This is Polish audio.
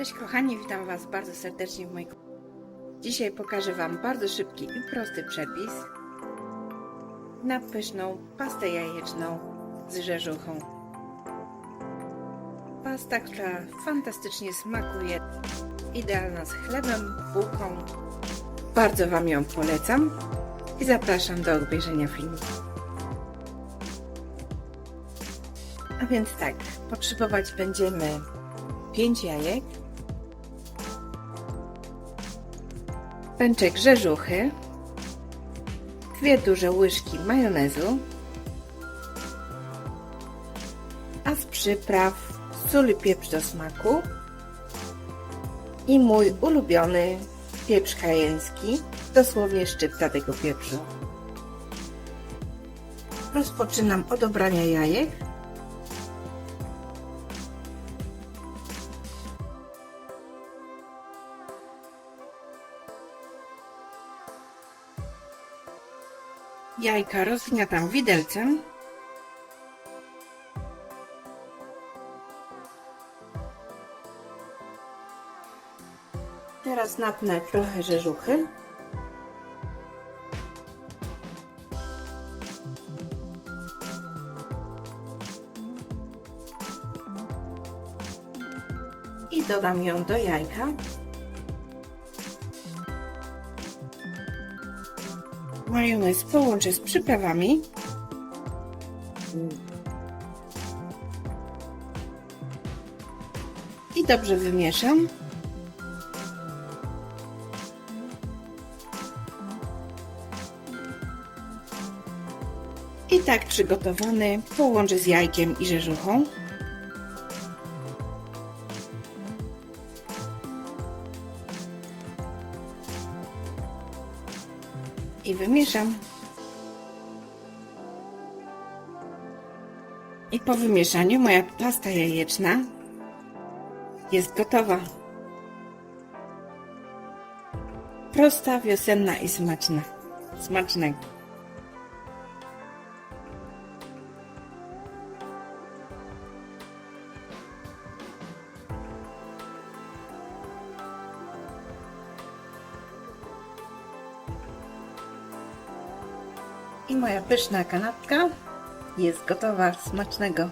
Cześć kochani, witam Was bardzo serdecznie w mojej. Dzisiaj pokażę Wam bardzo szybki i prosty przepis na pyszną pastę jajeczną z rzeżuchą. Pasta, która fantastycznie smakuje, idealna z chlebem, bułką. Bardzo Wam ją polecam i zapraszam do obejrzenia filmu. A więc tak, potrzebować będziemy 5 jajek, pęczek rzeżuchy, dwie duże łyżki majonezu, a z przypraw sól i pieprz do smaku i mój ulubiony pieprz kajeński, dosłownie szczypta tego pieprzu. Rozpoczynam od obrania jajek. Jajka rozgniatam widelcem. Teraz napnę trochę rzeżuchy. I dodam ją do jajka. Majonez połączę z przyprawami. I dobrze wymieszam. I tak przygotowany połączę z jajkiem i rzeżuchą. I wymieszam. I po wymieszaniu moja pasta jajeczna jest gotowa. Prosta, wiosenna i smaczna. Smacznego. I moja pyszna kanapka jest gotowa. Smacznego.